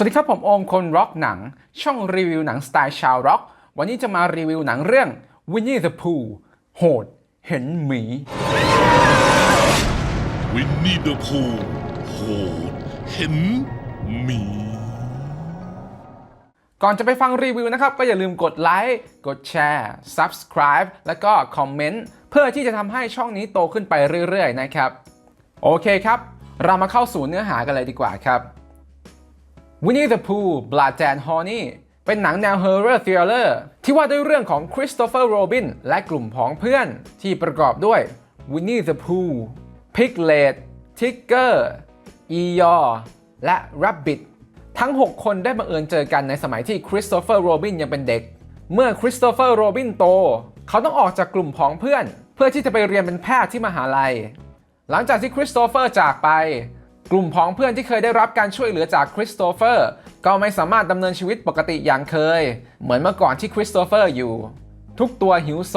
สวัสดีครับผมโอมคนร็อกหนัง ช่องรีวิวหนังสไตล์ชาวร็อก วันนี้จะมารีวิวหนังเรื่อง Winnie the Pooh โหด เห็นหมีวินนี่เดอะพูโหด เห็นหมี ก่อนจะไปฟังรีวิวนะครับ ก็อย่าลืมกดไลค์กดแชร์ Subscribe แล้วก็คอมเมนต์เพื่อที่จะทำให้ช่องนี้โตขึ้นไปเรื่อยๆนะครับ โอเคครับ เรามาเข้าสู่เนื้อหากันเลยดีกว่าครับ Winnie the Pooh Blood and Honey เป็นหนังแนว Horror Thriller ที่ว่าด้วยเรื่องของคริสโตเฟอร์โรบินและกลุ่มพ้องเพื่อนที่ประกอบด้วย Winnie the Pooh Piglet Tigger Eeyore และ Rabbit ทั้ง 6 คนได้บังเอิญเจอกันในสมัยที่คริสโตเฟอร์โรบินยังเป็นเด็ก เมื่อคริสโตเฟอร์โรบินโต เขาต้องออกจากกลุ่มพ้องเพื่อน เพื่อที่จะไปเรียนเป็นแพทย์ที่มหาลัย หลังจากที่คริสโตเฟอร์จากไป กลุ่มพ้องเพื่อนที่เคยได้รับการช่วยเหลือจากคริสโตเฟอร์ก็ไม่สามารถดำเนินชีวิตปกติอย่างเคย เหมือนเมื่อก่อนที่คริสโตเฟอร์อยู่ ทุกตัวหิวโซ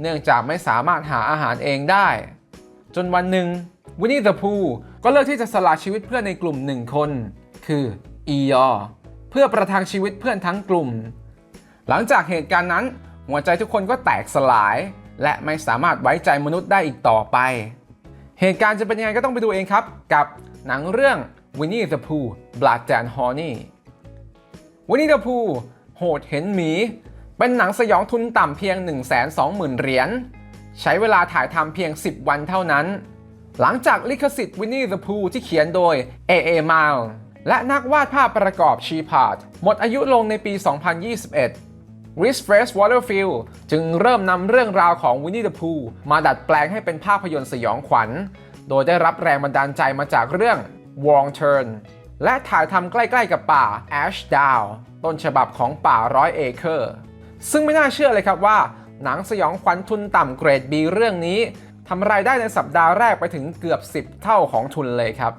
เนื่องจากไม่สามารถหาอาหารเองได้ จนวันหนึ่งวินนี่ h ะพูก็เลือกที่จะสละชีวิตเพื่อนในกลุ่มหนึ่งคน คืออียอเพื่อประทังชีวิตเพื่อนทั้งกลุ่ม หลังจากเหตุการณ์นั้น หัวใจทุกคนก็แตกสลาย และไม่สามารถไว้ใจมนุษย์ได้อีกต่อไป เหตุการณ์จะเป็นยังไงก็ต้องไปดูเองครับ กับหนังเรื่อง Winnie the Pooh Blood and Honey Winnie the Pooh โหดเห็นหมี เป็นหนังสยองทุนต่ำเพียง 120,000 เหรียญ ใช้เวลาถ่ายทำเพียง 10 วันเท่านั้น หลังจากลิขสิทธิ์ Winnie the Pooh ที่เขียนโดย A.A. m i l e และนักวาดภาพประกอบชีพาร์ดหมดอายุลงในปี 2021 ริสเฟรสวอเตอร์ฟิลจึงเริ่มนำเรื่องราวของ Winnie the Pooh มาดัดแปลงให้เป็นภาพยนตร์สยองขวัญ โดยได้รับแรงบันดาลใจมาจากเรื่อง Wrong Turn และถ่ายทำใกล้ๆกับป่า Ash Down ต้นฉบับของป่าร้อยเอเคอร์ ซึ่งไม่น่าเชื่อเลยครับว่า หนังสยองขวัญทุนต่ำเกรด B เรื่องนี้ทำรายได้ในสัปดาห์แรกไปถึงเกือบ 10 เท่าของทุนเลยครับ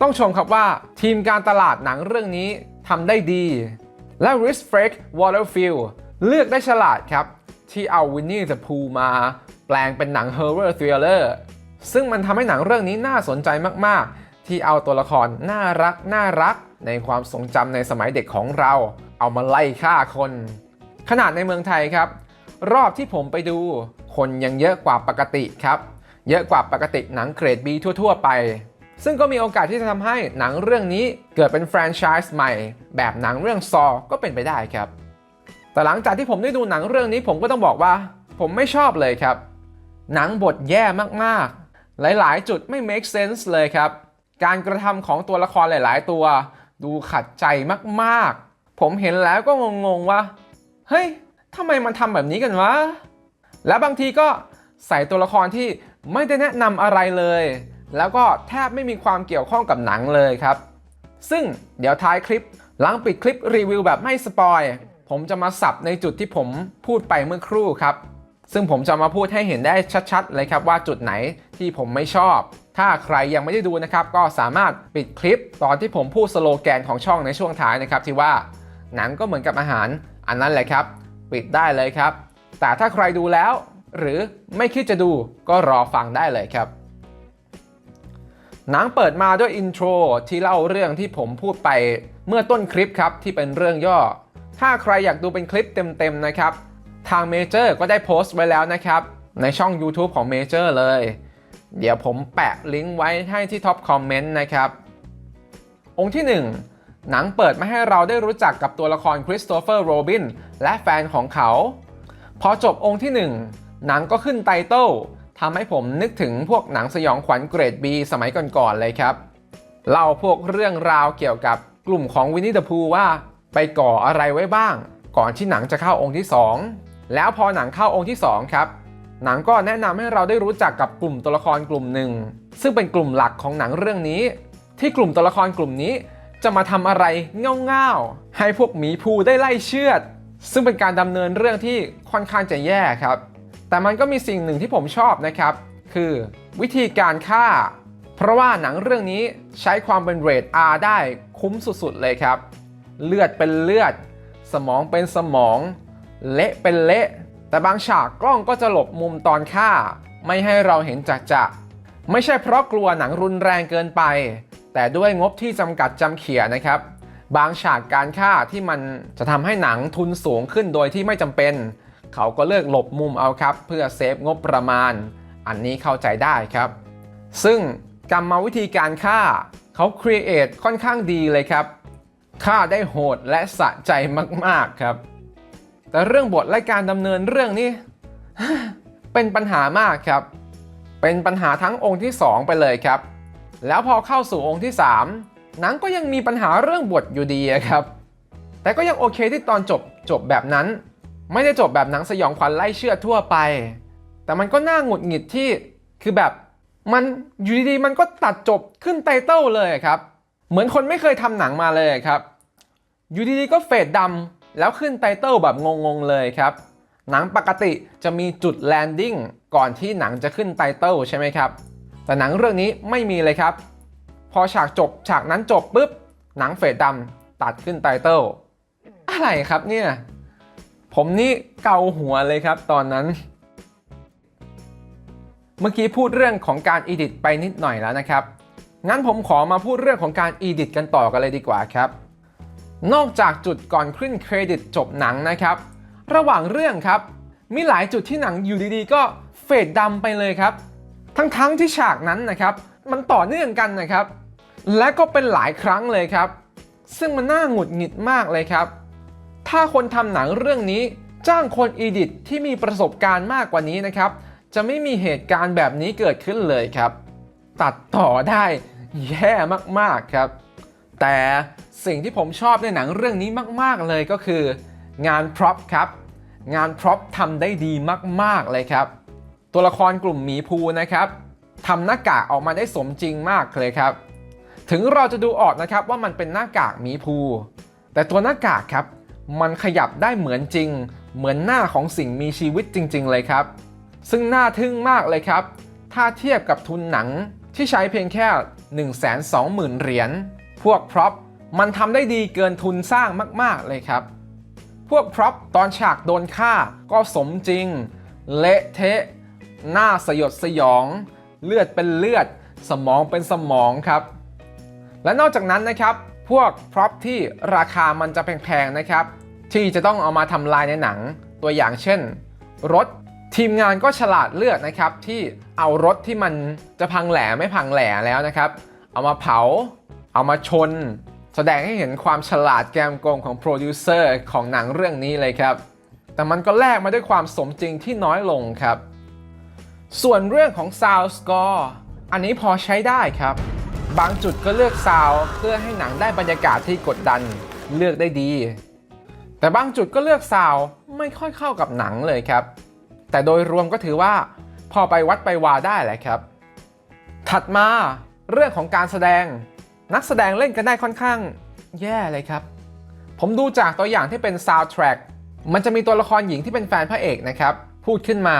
ต้องชมครับว่าทีมการตลาดหนังเรื่องนี้ทำได้ดี และ r i s f r e k Waterfield เลือกได้ฉลาดครับ ที่เอา Winnie the Pooh มาแปลงเป็นหนัง Horror Thriller ซึ่งมันทำให้หนังเรื่องนี้น่าสนใจมาก ๆ ที่เอาตัวละครน่ารักน่ารักในความทรงจำในสมัยเด็กของเรา เอามาไล่ฆ่าคน ขนาดในเมืองไทยครับ รอบที่ผมไปดู คนยังเยอะกว่าปกติครับ เยอะกว่าปกติหนังเกรด B ทั่ว ๆ ไป ซึ่งก็มีโอกาสที่จะทำให้หนังเรื่องนี้เกิดเป็นแฟรนไชส์ใหม่ แบบหนังเรื่องซอก็เป็นไปได้ครับ แต่หลังจากที่ผมได้ดูหนังเรื่องนี้ผมก็ต้องบอกว่า ผมไม่ชอบเลยครับ หนังบทแย่มากๆ หลายๆ จุดไม่ make sense เลยครับ การกระทำของตัวละครหลาย ๆ ตัว ดูขัดใจมากๆ ผมเห็นแล้วก็งงๆว่า เฮ้ยทำไมมันทำแบบนี้กันวะ และบางทีก็ใส่ตัวละครที่ไม่ได้แนะนำอะไรเลย แล้วก็แทบไม่มีความเกี่ยวข้องกับหนังเลยครับ ซึ่งเดี๋ยวท้ายคลิปหลังปิดคลิปรีวิวแบบไม่สปอยผมจะมาสับในจุดที่ผมพูดไปเมื่อครู่ครับ ซึ่งผมจะมาพูดให้เห็นได้ชัดๆ เลยครับว่าจุดไหนที่ผมไม่ชอบ ถ้าใครยังไม่ได้ดูนะครับ ก็สามารถปิดคลิปตอนที่ผมพูดสโลแกนของช่องในช่วงท้ายนะครับ ที่ว่าหนังก็เหมือนกับอาหาร อันนั้นแหละครับ ปิดได้เลยครับ แต่ถ้าใครดูแล้ว หรือไม่คิดจะดูก็รอฟังได้เลยครับ หนังเปิดมาด้วยอินโทรที่เล่าเรื่องที่ผมพูดไปเมื่อต้นคลิปครับที่เป็นเรื่องย่อ ถ้าใครอยากดูเป็นคลิปเต็มๆนะครับ ทางเมเจอร์ก็ได้โพสต์ไว้แล้วนะครับ ในช่อง YouTube ของเมเจอร์เลย เดี๋ยวผมแปะลิงก์ไว้ให้ที่ท็อปคอมเมนต์นะครับ องค์ที่ 1 หนังเปิดมาให้เราได้รู้จักกับตัวละครคริสโตเฟอร์โรบินและแฟนของเขา พอจบองค์ที่ 1 หนังก็ขึ้นไตเติล ทำให้ผมนึกถึงพวกหนังสยองขวัญเกรด B สมัยก่อนๆเลยครับเล่าพวกเรื่องราวเกี่ยวกับกลุ่มของวินนี่ h ะพูว่า ไปก่ออะไรไว้บ้าง ก่อนที่หนังจะเข้าองค์ที่ 2 แล้วพอหนังเข้าองค์ที่ 2 ครับ หนังก็แนะนำให้เราได้รู้จักกับกลุ่มตัวละครกลุ่มหนึ่ง ซึ่งเป็นกลุ่มหลักของหนังเรื่องนี้ ที่กลุ่มตัวละครกลุ่มนี้ จะมาทำอะไรเง่าๆให้พวกหมีภูได้ไล่เชือด ซึ่งเป็นการดำเนินเรื่องที่ค่อนข้างจะแย่ครับ แต่มันก็มีสิ่งหนึ่งที่ผมชอบนะครับ คือวิธีการฆ่า เพราะว่าหนังเรื่องนี้ใช้ความเป็นเรท R ได้คุ้มสุดๆเลยครับ เลือดเป็นเลือด สมองเป็นสมอง เละเป็นเละ แต่บางฉากกล้องก็จะหลบมุมตอนฆ่า ไม่ให้เราเห็นจักจะไม่ใช่เพราะกลัวหนังรุนแรงเกินไป แต่ด้วยงบที่จำกัดจำเขียนะครับ บางฉากการฆ่าที่มันจะทำให้หนังทุนสูงขึ้นโดยที่ไม่จำเป็น เขาก็เลือกหลบมุมเอาครับ เพื่อเซฟงบประมาณ อันนี้เข้าใจได้ครับ ซึ่งกรรมวิธีการฆ่าเขาครีเอทค่อนข้างดีเลยครับฆ่าได้โหดและสะใจมากๆครับ แต่เรื่องบทและการดำเนินเรื่องนี้ เป็นปัญหามากครับ เป็นปัญหาทั้งองค์ที่ 2 ไปเลยครับ แล้วพอเข้าสู่องค์ที่ 3 หนังก็ยังมีปัญหาเรื่องบทอยู่ดีครับ แต่ก็ยังโอเคที่ตอนจบจบแบบนั้น ไม่ได้จบแบบหนังสยองขวัญไล่เชื่อทั่วไป แต่มันก็น่าหงุดหงิดที่คือแบบมันอยู่ดีๆมันก็ตัดจบขึ้นไตเติลเลยครับ เหมือนคนไม่เคยทำหนังมาเลยครับอยู่ดีๆก็เฟดดำแล้วขึ้นไตเติลแบบงงๆเลยครับ หนังปกติจะมีจุดแลนดิ้งก่อนที่หนังจะขึ้นไตเติลใช่ไหมครับ แต่หนังเรื่องนี้ไม่มีเลยครับ พอฉากจบฉากนั้นจบปุ๊บหนังเฟดดำตัดขึ้นไตเติลอะไรครับเนี่ย ผมนี่เกาหัวเลยครับตอนนั้น เมื่อกี้พูดเรื่องของการอีดิตไปนิดหน่อยแล้วนะครับ งั้นผมขอมาพูดเรื่องของการอีดิตกันต่อกันเลยดีกว่าครับ นอกจากจุดก่อนขึ้นเครดิตจบหนังนะครับ ระหว่างเรื่องครับ มีหลายจุดที่หนังอยู่ดีๆ ก็เฟดดำไปเลยครับ ทั้งๆที่ฉากนั้นนะครับ มันต่อเนื่องกันนะครับ และก็เป็นหลายครั้งเลยครับ ซึ่งมันน่าหงุดหงิดมากเลยครับ ถ้าคนทำหนังเรื่องนี้จ้างคนอีดิตที่มีประสบการณ์มากกว่านี้นะครับ จะไม่มีเหตุการณ์แบบนี้เกิดขึ้นเลยครับ ตัดต่อได้แย่มากๆครับ แต่สิ่งที่ผมชอบในหนังเรื่องนี้มาก ๆเลยก็คือ งานพร็อพครับ งานพร็อพทำได้ดีมากๆเลยครับ ตัวละครกลุ่มหมีภูนะครับทำหน้ากากออกมาได้สมจริงมากเลยครับ ถึงเราจะดูออกนะครับว่ามันเป็นหน้ากากหมีภู แต่ตัวหน้ากากครับ มันขยับได้เหมือนจริง เหมือนหน้าของสิ่งมีชีวิตจริง ๆ เลยครับ ซึ่งน่าทึ่งมากเลยครับ ถ้าเทียบกับทุนหนังที่ใช้เพียงแค่ 120,000 เหรียญ พวกพร็อพมันทำได้ดีเกินทุนสร้างมาก ๆ เลยครับ พวกพร็อพตอนฉากโดนฆ่าก็สมจริง เละเทะ หน้าสยดสยอง เลือดเป็นเลือด สมองเป็นสมองครับ และนอกจากนั้นนะครับ พวกพร็อพที่ราคามันจะแพง ๆ นะครับ ที่จะต้องเอามาทำลายในหนัง ตัวอย่างเช่น รถทีมงานก็ฉลาดเลือกนะครับที่เอารถที่มันจะพังแหล่ไม่พังแหล่แล้วนะครับ เอามาเผา เอามาชน แสดงให้เห็นความฉลาดแกมโกงของโปรดิวเซอร์ของหนังเรื่องนี้เลยครับ แต่มันก็แลกมาด้วยความสมจริงที่น้อยลงครับ ส่วนเรื่องของ Sound Score อันนี้พอใช้ได้ครับ บางจุดก็เลือกซาวด์เพื่อให้หนังได้บรรยากาศที่กดดันเลือกได้ดี แต่บางจุดก็เลือกซาวด์ไม่ค่อยเข้ากับหนังเลยครับ แต่โดยรวมก็ถือว่าพอไปวัดไปวาได้แหละครับ ถัดมาเรื่องของการแสดง นักแสดงเล่นกันได้ค่อนข้าง แย่เลยครับ ผมดูจากตัวอย่างที่เป็นซาวด์แทร็กมันจะมีตัวละครหญิงที่เป็นแฟนพระเอกนะครับ พูดขึ้นมา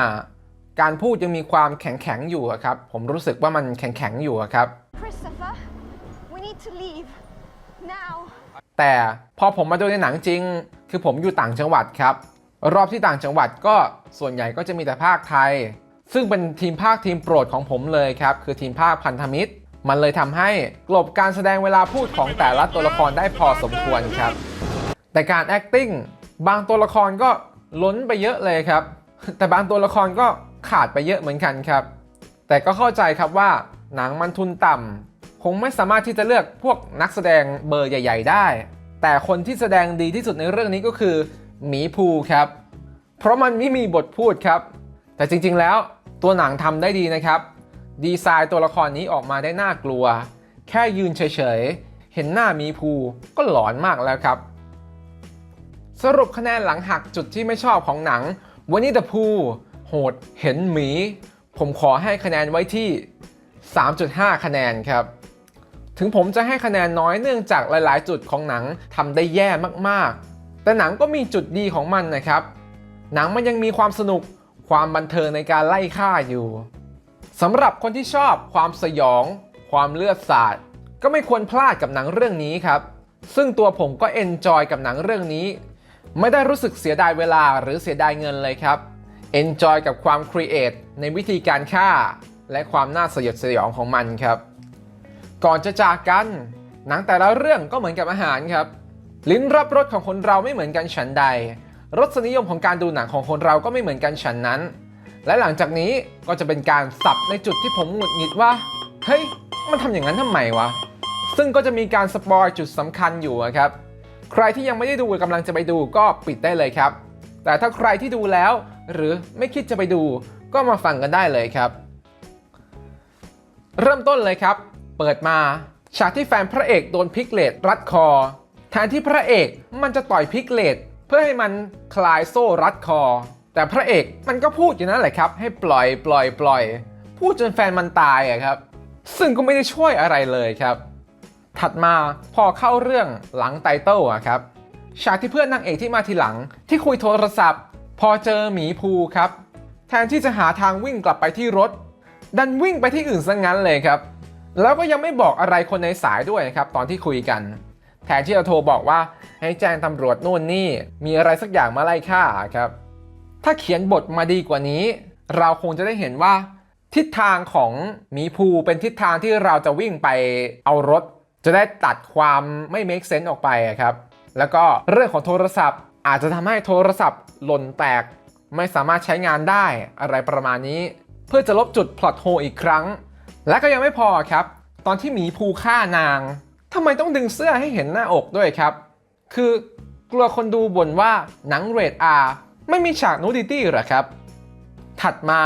การพูดยังมีความแข็งๆอยู่อะครับ ผมรู้สึกว่ามันแข็งๆอยู่อะครับ Christopher, we need to leave. Now. แต่พอผมมาดูในหนังจริง คือผมอยู่ต่างจังหวัดครับ รอบที่ต่างจังหวัดก็ส่วนใหญ่ก็จะมีแต่ภาคไทย ซึ่งเป็นทีมภาคทีมโปรดของผมเลยครับ คือทีมภาคพันธมิตร มันเลยทำให้กลบการแสดงเวลาพูดของแต่ละตัวละครได้พอสมควรครับ แต่การ acting บางตัวละครก็ล้นไปเยอะเลยครับ แต่บางตัวละครก็ขาดไปเยอะเหมือนกันครับ แต่ก็เข้าใจครับว่าหนังมันทุนต่ำคงไม่สามารถที่จะเลือกพวกนักแสดงเบอร์ใหญ่ ๆ ได้ แต่คนที่แสดงดีที่สุดในเรื่องนี้ก็คือหมีภูครับ เพราะมันไม่มีบทพูดครับ แต่จริงๆแล้วตัวหนังทำได้ดีนะครับ ดีไซน์ตัวละครนี้ออกมาได้น่ากลัว แค่ยืนเฉยๆ เห็นหน้าหมีภูก็หลอนมากแล้วครับ สรุปคะแนนหลังหักจุดที่ไม่ชอบของหนังวันนี้เดอะพูโหดเห็นหมี ผมขอให้คะแนนไว้ที่ 3.5 คะแนนครับ ถึงผมจะให้คะแนนน้อยเนื่องจากหลาย ๆ จุดของหนังทำได้แย่มากๆ แต่หนังก็มีจุดดีของมันนะครับ หนังมันยังมีความสนุกความบันเทิงในการไล่ฆ่าอยู่สำหรับคนที่ชอบความสยอง ความเลือดสาดก็ไม่ควรพลาดกับหนังเรื่องนี้ครับ ซึ่งตัวผมก็เอนจอยกับหนังเรื่องนี้ ไม่ได้รู้สึกเสียดายเวลาหรือเสียดายเงินเลยครับ Enjoy กับความครีเอทในวิธีการฆ่า และความน่าสยดสยองของมันครับ ก่อนจะจากกัน หนังแต่ละเรื่องก็เหมือนกับอาหารครับ ลิ้นรับรสของคนเราไม่เหมือนกันฉันใด รสนิยมของการดูหนังของคนเราก็ไม่เหมือนกันฉันนั้น และหลังจากนี้ก็จะเป็นการสับในจุดที่ผมหงุดหงิดว่า เฮ้ย มันทำอย่างนั้นทำไมวะ ซึ่งก็จะมีการสปอยจุดสำคัญอยู่ครับ ใครที่ยังไม่ได้ดูกำลังจะไปดูก็ปิดได้เลยครับ แต่ถ้าใครที่ดูแล้ว หรือไม่คิดจะไปดูก็มาฟังกันได้เลยครับ เริ่มต้นเลยครับ เปิดมา ฉากที่แฟนพระเอกโดนพิกเลตรัดคอ แทนที่พระเอกมันจะต่อยพิกเลตเพื่อให้มันคลายโซ่รัดคอ แต่พระเอกมันก็พูดอยู่นั่นแหละครับ ให้ปล่อยปล่อยปล่อย พูดจนแฟนมันตายอะครับ ซึ่งก็ไม่ได้ช่วยอะไรเลยครับ ถัดมาพอเข้าเรื่องหลังไตเติลอะครับฉากที่เพื่อนนางเอกที่มาทีหลังที่คุยโทรศัพท์ พอเจอหมีภูครับ แทนที่จะหาทางวิ่งกลับไปที่รถ ดันวิ่งไปที่อื่นซะงั้นเลยครับ แล้วก็ยังไม่บอกอะไรคนในสายด้วยนะครับตอนที่คุยกัน แทนที่จะโทรบอกว่าให้แจ้งตำรวจนู่นนี่มีอะไรสักอย่างมาไล่ฆ่าครับ ถ้าเขียนบทมาดีกว่านี้ เราคงจะได้เห็นว่า ทิศทางของมีภูเป็นทิศทางที่เราจะวิ่งไปเอารถ จะได้ตัดความไม่ make sense ออกไปครับ แล้วก็เรื่องของโทรศัพท์ อาจจะทำให้โทรศัพท์หล่นแตก ไม่สามารถใช้งานได้อะไรประมาณนี้ เพื่อจะลบจุดพลอตโฮอีกครั้ง และก็ยังไม่พอครับ ตอนที่หมีภูฆ่านางทำไมต้องดึงเสื้อให้เห็นหน้าอกด้วยครับ คือกลัวคนดูบ่นว่าหนังเรทอาไม่มีฉากนูดิตี้หรอครับ ถัดมา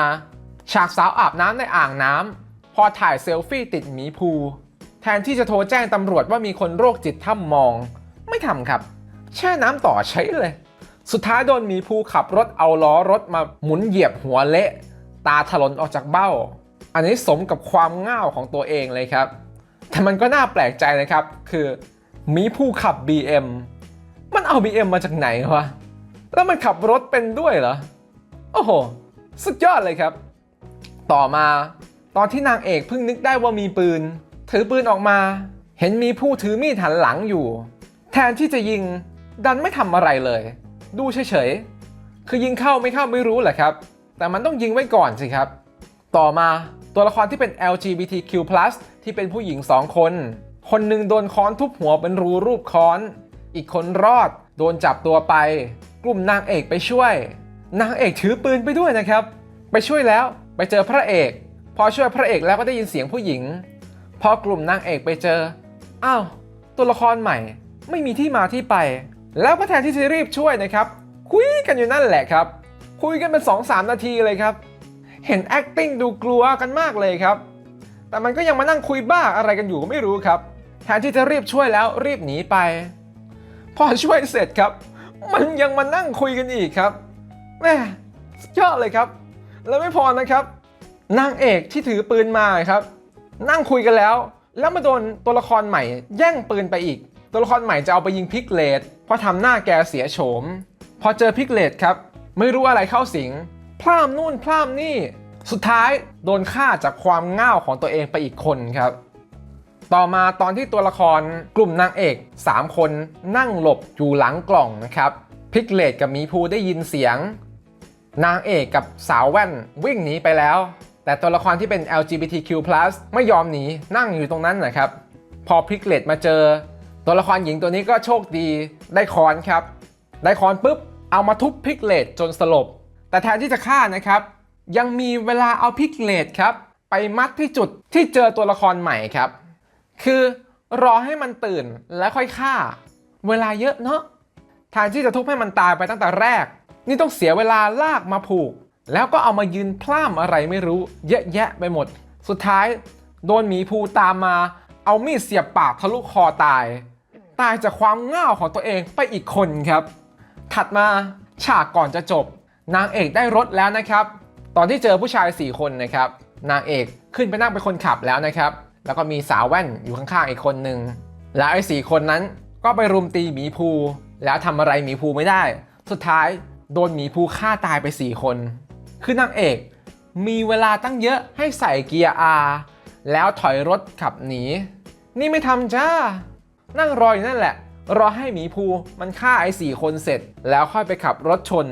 ฉากสาวอาบน้ำในอ่างน้ำพอถ่ายเซลฟี่ติดหมีภู แทนที่จะโทรแจ้งตำรวจว่ามีคนโรคจิตถ้ำมอง ไม่ทำครับ แช่น้ำต่อใช้เลย สุดท้ายโดนหมีภูขับรถเอาล้อรถมาหมุนเหยียบหัวเละ ตาถลนออกจากเบ้า อันนี้สมกับความง่าวของตัวเองเลยครับ แต่มันก็น่าแปลกใจนะครับ คือมีภูขับ BM มันเอา BM มาจากไหนวะ แล้วมันขับรถเป็นด้วยเหรอ โอ้โห สุดยอดเลยครับ ต่อมาตอนที่นางเอกเพิ่งนึกได้ว่ามีปืน ถือปืนออกมา เห็นมีผู้ถือมีดหันหลังอยู่ แทนที่จะยิง ดันไม่ทำอะไรเลย ดูเฉยๆ คือยิงเข้าไม่เข้าไม่รู้แหละครับ แต่มันต้องยิงไว้ก่อนสิครับ ต่อมา ตัวละครที่เป็น LGBTQ+ ที่เป็นผู้หญิง 2 คน คนหนึ่งโดนค้อนทุบหัวเป็นรูรูปค้อน อีกคนรอด โดนจับตัวไป กลุ่มนางเอกไปช่วย นางเอกถือปืนไปด้วยนะครับ ไปช่วยแล้วไปเจอพระเอก พอช่วยพระเอกแล้วก็ได้ยินเสียงผู้หญิง พอกลุ่มนางเอกไปเจอ อ้าว ตัวละครใหม่ ไม่มีที่มาที่ไป แล้วก็แทนที่จะรีบช่วยนะครับ คุยกันอยู่นั่นแหละครับ คุยกันเป็น2-3นาทีเลยครับ เห็น acting ดูกลัวกันมากเลยครับ แต่มันก็ยังมานั่งคุยบ้าอะไรกันอยู่ก็ไม่รู้ครับ แทนที่จะรีบช่วยแล้วรีบหนีไป พอช่วยเสร็จครับ มันยังมานั่งคุยกันอีกครับแม่สุดยอดเลยครับ แล้วไม่พอนะครับนางเอกที่ถือปืนมาครับ นั่งคุยกันแล้ว แล้วมาโดนตัวละครใหม่ แย่งปืนไปอีก ตัวละครใหม่จะเอาไปยิงพิกเลตพราะทำหน้าแกเสียโฉม พอเจอพิกเลตครับ ไม่รู้อะไรเข้าสิง พลาดนู่นพลาดนี่ สุดท้ายโดนฆ่าจากความง่าวของตัวเองไปอีกคนครับ ต่อมาตอนที่ตัวละครกลุ่มนางเอก 3 คนนั่งหลบอยู่หลังกล่องนะครับ พิกเลตกับมีภูได้ยินเสียง นางเอกกับสาวแว่นวิ่งหนีไปแล้ว แต่ตัวละครที่เป็น LGBTQ+ ไม่ยอมหนีนั่งอยู่ตรงนั้นนะครับ พอพิกเลตมาเจอ ตัวละครหญิงตัวนี้ก็โชคดีได้คอนครับ ได้คอนปุ๊บเอามาทุบพิกเลตจนสลบ แต่แทนที่จะฆ่านะครับ ยังมีเวลาเอาพิกเลตครับไปมัดที่จุดที่เจอตัวละครใหม่ครับ คือรอให้มันตื่นแล้วค่อยฆ่า เวลาเยอะเนาะแทนที่จะทุบให้มันตายไปตั้งแต่แรก นี่ต้องเสียเวลาลากมาผูก แล้วก็เอามายืนพล่ามอะไรไม่รู้ เยอะแยะไปหมด สุดท้ายโดนหมีภูตามมา เอามีดเสียบปากทะลุคอตาย ตายจากความง่าวของตัวเองไปอีกคนครับ ถัดมาฉากก่อนจะจบ นางเอกได้รถแล้วนะครับ ตอนที่เจอผู้ชาย 4 คนนะครับ นางเอกขึ้นไปนั่งเป็นคนขับแล้วนะครับ แล้วก็มีสาวแว่นอยู่ข้างๆอีกคนนึง แล้วไอ้สคนนั้นก็ไปรุมตีหมีภู แล้วทำอะไรหมีภูไม่ได้ สุดท้ายโดนหมีภูฆ่าตายไป 4 คน คือนางเอกมีเวลาตั้งเยอะให้ใส่เกียร์ R แล้วถอยรถขับหนี นี่ไม่ทำจ้า นั่งรออยู่นั่นแหละ รอให้หมีภูมันฆ่าไอ้สี่คนเสร็จ แล้วค่อยไปขับรถชน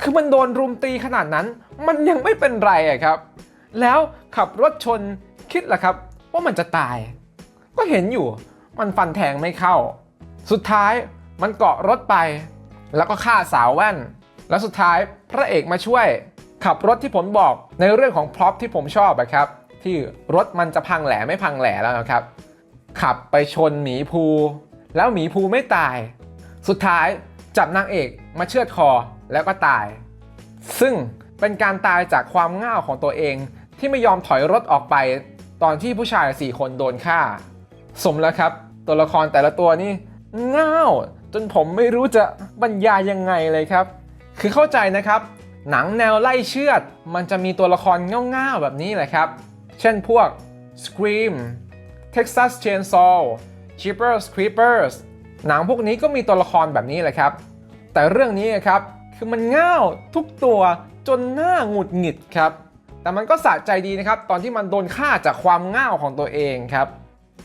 คือมันโดนรุมตีขนาดนั้น มันยังไม่เป็นไรอะครับ แล้วขับรถชนคิดเหรอครับ ว่ามันจะตาย ก็เห็นอยู่มันฟันแทงไม่เข้า สุดท้ายมันเกาะรถไป แล้วก็ฆ่าสาวแว่น แล้วสุดท้ายพระเอกมาช่วย ขับรถที่ผมบอกในเรื่องของพร็อพที่ผมชอบอะครับ ที่รถมันจะพังแหล่ไม่พังแหล่แล้วนะครับ ขับไปชนหมีภู แล้วหมีภูไม่ตาย สุดท้ายจับนางเอกมาเชือดคอ แล้วก็ตาย ซึ่งเป็นการตายจากความง่าวของตัวเองที่ไม่ยอมถอยรถออกไปตอนที่ผู้ชาย 4 คนโดนฆ่า สมแล้วครับ ตัวละครแต่ละตัวนี่ง่าวจนผมไม่รู้จะบรรยายยังไงเลยครับ คือเข้าใจนะครับ หนังแนวไล่เชือด มันจะมีตัวละครง่าวๆแบบนี้แหละครับ เช่นพวก Scream Texas Chainsaw Jeepers Creepers หนังพวกนี้ก็มีตัวละครแบบนี้แหละครับ แต่เรื่องนี้ครับ คือมันง่าวทุกตัวจนหน้าหงุดหงิดครับ แต่มันก็สะใจดีนะครับ ตอนที่มันโดนฆ่าจากความง่าวของตัวเองครับ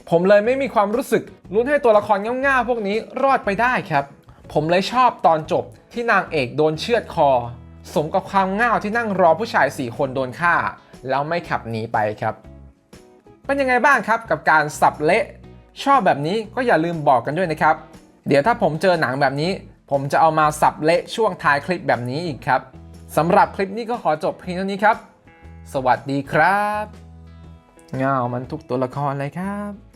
ผมเลยไม่มีความรู้สึกลุ้นให้ตัวละครง่าวๆพวกนี้รอดไปได้ครับ ผมเลยชอบตอนจบที่นางเอกโดนเชือดคอ สมกับความง่าวที่นั่งรอผู้ชาย 4 คนโดนฆ่า แล้วไม่ขับหนีไปครับ เป็นยังไงบ้างครับกับการสับเละ ชอบแบบนี้ก็อย่าลืมบอกกันด้วยนะครับ เดี๋ยวถ้าผมเจอหนังแบบนี้ ผมจะเอามาสับเละช่วงท้ายคลิปแบบนี้อีกครับสำหรับคลิปนี้ก็ขอจบเพียงเท่านี้ครับ สวัสดีครับเงามันทุกตัวละครเลยครับ